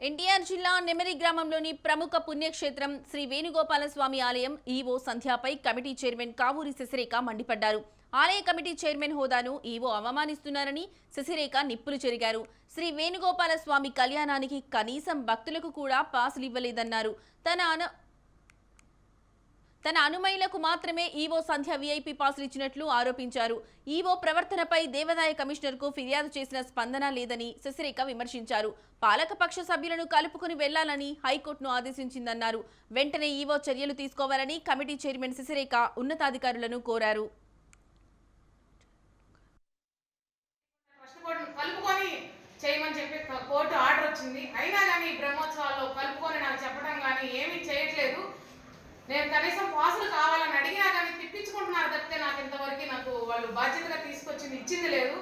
ఎన్టీఆర్ జిల్లా నెమరి గ్రామంలోని ప్రముఖ పుణ్యక్షేత్రం శ్రీ వేణుగోపాలస్వామి ఆలయం ఈవో సంధ్యాపై కమిటీ చైర్మన్ కావూరి శశిరేఖ మండిపడ్డారు. ఆలయ కమిటీ చైర్మన్ హోదాను ఈవో అవమానిస్తున్నారని శశిరేఖ నిప్పులు చెరిగారు. శ్రీ వేణుగోపాల స్వామి కళ్యాణానికి కనీసం భక్తులకు కూడా పాసులు ఇవ్వలేదన్నారు. తన తన అనుమయులకు మాత్రమే ఈవో సంధ్య వీఐపీ పాసులు ఇచ్చినట్లు ఆరోపించారు. ఈవో ప్రవర్తనపై దేవాదాయ కమిషనర్కు ఫిర్యాదు చేసిన స్పందన లేదని శశిరేఖ విమర్శించారు. పాలకపక్ష సభ్యులను కలుపుకుని వెళ్ళాలని హైకోర్టును ఆదేశించిందన్నారు. వెంటనే ఈవో చర్యలు తీసుకోవాలని కమిటీ చైర్మన్ శశిరేఖ ఉన్నతాధికారులను కోరారు. చేయమని చెప్పి కోర్టు ఆర్డర్ వచ్చింది. అయినా కానీ బ్రహ్మోత్సవాల్లో కలుపుకొని నాకు చెప్పడం కానీ ఏమీ చేయట్లేదు. నేను కనీసం పాసులు కావాలని అడిగినా కానీ తిప్పించుకుంటున్నారు తప్పితే నాకు ఇంతవరకు నాకు వాళ్ళు బాధ్యతగా తీసుకొచ్చింది ఇచ్చింది లేదు.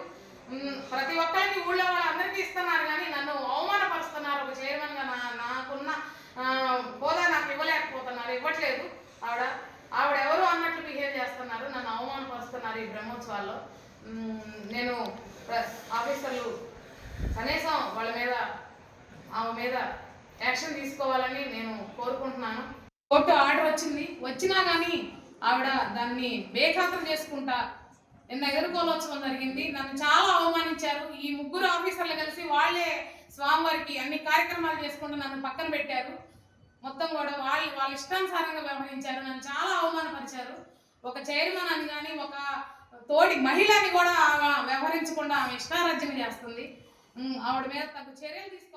ప్రతి ఒక్కరికి ఊళ్ళో వాళ్ళందరికీ ఇస్తున్నారు కానీ నన్ను అవమానపరుస్తున్నారు ఒక చైర్మన్గా నా నాకున్న హోదా నాకు ఇవ్వలేకపోతున్నారు ఇవ్వట్లేదు. ఆవిడ ఆవిడ ఎవరు అన్నట్లు బిహేవ్ చేస్తున్నారు నన్ను అవమానపరుస్తున్నారు ఈ బ్రహ్మోత్సవాల్లో. నేను ప్ర- ఆఫీసర్లు కనీసం వాళ్ళ మీద ఆమె మీద యాక్షన్ తీసుకోవాలని నేను కోరుకుంటున్నాను. వచ్చింది. వచ్చినా కానీ ఆవిడ దాన్ని బేఖాతం చేసుకుంటా. నిన్న ఎదుర్కోలోత్సవం జరిగింది. నన్ను చాలా అవమానించారు. ఈ ముగ్గురు ఆఫీసర్లు కలిసి వాళ్ళే స్వామివారికి అన్ని కార్యక్రమాలు చేసుకుంటూ నన్ను పక్కన పెట్టారు. మొత్తం కూడా వాళ్ళు వాళ్ళ ఇష్టానుసారంగా వ్యవహరించారు. నన్ను చాలా అవమానపరిచారు. ఒక చైర్మన్ అని కానీ ఒక తోటి మహిళని కూడా ఆమె వ్యవహరించకుండా ఆమె ఇష్టారాజ్యం చేస్తుంది. ఆవిడ మీద తగు చర్యలు తీసుకో